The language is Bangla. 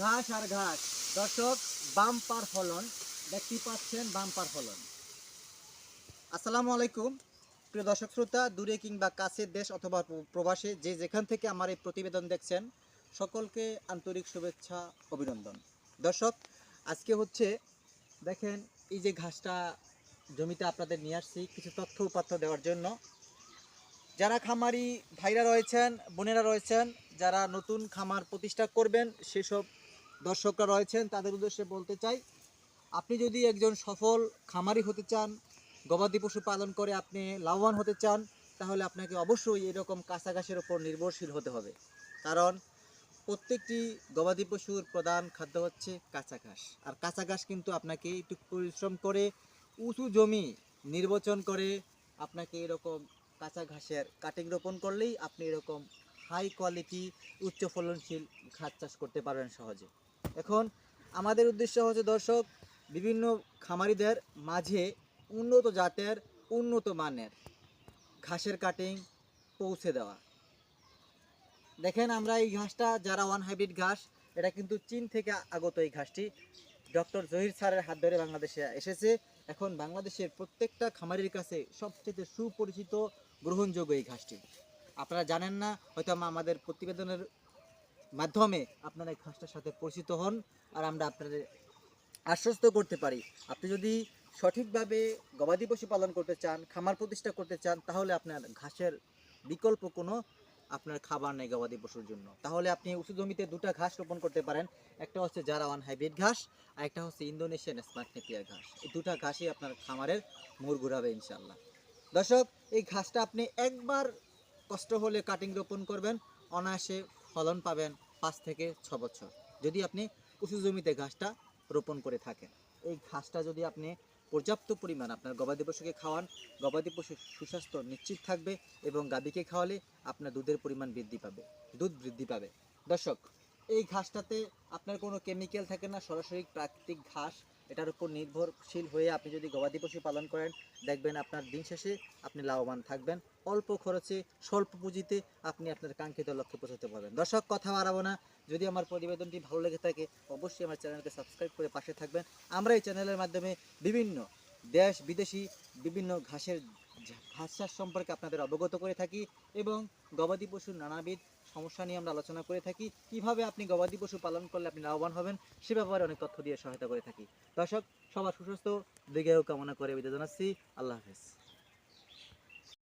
ঘাস আর ঘাস। দর্শক, বাম্পার ফলন দেখতে পাচ্ছেন বাম্পার ফলন। আসসালামু আলাইকুম। প্রিয় দর্শক শ্রোতা, দূরে কিংবা কাছের দেশ অথবা প্রবাসে যে যেখান থেকে আমার এই প্রতিবেদন দেখছেন, সকলকে আন্তরিক শুভেচ্ছা, অভিনন্দন। দর্শক, আজকে হচ্ছে দেখেন এই যে ঘাসটা জমিতে আপনাদের নিয়ে আসছি, কিছু তথ্য উপাত্য দেওয়ার জন্য। যারা খামারি ভাইরা রয়েছেন, বোনেরা রয়েছেন, যারা নতুন খামার প্রতিষ্ঠা করবেন, সেসব দর্শকরা রয়েছেন, তাদের উদ্দেশ্যে বলতে চাই, আপনি যদি একজন সফল খামারি হতে চান, গবাদি পশু পালন করে আপনি লাভবান হতে চান, তাহলে আপনাকে অবশ্যই এরকম কাঁচা ঘাসের ওপর নির্ভরশীল হতে হবে। কারণ প্রত্যেকটি গবাদি পশুর প্রধান খাদ্য হচ্ছে কাঁচা ঘাস আর কাঁচা ঘাস কিন্তু আপনাকে একটু পরিশ্রম করে, উঁচু জমি নির্বাচন করে আপনাকে এরকম কাঁচা ঘাসের কাটিং রোপণ করলেই আপনি এরকম হাই কোয়ালিটি উচ্চ ফলনশীল ঘাস চাষ করতে পারবেন সহজে। এখন আমাদের উদ্দেশ্য হচ্ছে, দর্শক, বিভিন্ন খামারিদের মাঝে উন্নত জাতের, উন্নত মানের ঘাসের কাটিং পৌঁছে দেওয়া। দেখেন আমরা এই ঘাসটা, যারা ওয়ান হাইব্রিড ঘাস, এটা কিন্তু চীন থেকে আগত এই ঘাসটি। ডক্টর জহির স্যারের হাত ধরে বাংলাদেশে এসেছে। এখন বাংলাদেশের প্রত্যেকটা খামারির কাছে সবচেয়ে সুপরিচিত গ্রহণযোগ্য এই ঘাসটি। আপনারা জানেন না, হয়তো আমা- আমাদের প্রতিবেদনের মাধ্যমে আপনারা এই ঘাসটার সাথে পরিচিত হন আর আমরা আপনাদের আশ্বস্ত করতে পারি। আপনি যদি সঠিকভাবে গবাদি পশু পালন করতে চান, খামার প্রতিষ্ঠা করতে চান, তাহলে আপনার ঘাসের বিকল্প কোনো আপনার খাবার নেই গবাদি পশুর জন্য। তাহলে আপনি উঁচু জমিতে দুটো ঘাস রোপণ করতে পারেন। একটা হচ্ছে যারা ওয়ান হাইব্রিড ঘাস, আর একটা হচ্ছে ইন্দোনেশিয়ান স্মার্ট নেপিয়ার ঘাস। এই দুটা ঘাসই আপনার খামারের মোড় ঘুরাবে ইনশাল্লাহ দর্শক, এই ঘাসটা আপনি একবার কষ্ট হলে কাটিং রোপণ করবেন, অনায়াসে ফলন পাবেন পাঁচ থেকে ছ বছর, যদি আপনি উঁচু জমিতে ঘাসটা রোপণ করে থাকেন। এই ঘাসটা যদি আপনি পর্যাপ্ত পরিমাণ আপনার গবাদি পশুকে খাওয়ান, গবাদি পশুর সুস্বাস্থ্য নিশ্চিত থাকবে এবং গাভীকে খাওয়ালে আপনার দুধের পরিমাণ বৃদ্ধি পাবে, দুধ বৃদ্ধি পাবে। দর্শক, এই ঘাসটাতে আপনার কোনো কেমিক্যাল থাকে না, সরাসরি প্রাকৃতিক ঘাস এটার উপর নির্ভরশীল হয়ে আপনি যদি গবাদি পশু পালন করেন, দেখবেন আপনার দিন শেষে আপনি লাভবান থাকবেন। অল্প খরচে, স্বল্প পুঁজিতে আপনি আপনার কাঙ্ক্ষিত লক্ষ্যে পৌঁছাতে পারবেন। দর্শক, কথা বাড়াবো না। যদি আমার প্রতিবেদনটি ভালো লেগে থাকে, অবশ্যই আমার চ্যানেলকে সাবস্ক্রাইব করে পাশে থাকবেন। আমরা এই চ্যানেলের মাধ্যমে বিভিন্ন দেশ, বিদেশি, বিভিন্ন ঘাসের, ঘাস চাষ সম্পর্কে আপনাদের অবগত করে থাকি এবং গবাদি পশুর নানাবিধ সমস্যা নিয়ে আমরা আলোচনা করে থাকি। কীভাবে আপনি গবাদি পশু পালন করলে আপনি লাভবান হবেন, সে ব্যাপারে অনেক তথ্য দিয়ে সহায়তা করে থাকি। দর্শক, সবার সুস্বাস্থ্য, দীর্ঘায়ু কামনা করে বিদায় জানাচ্ছি। আল্লাহ হাফেজ।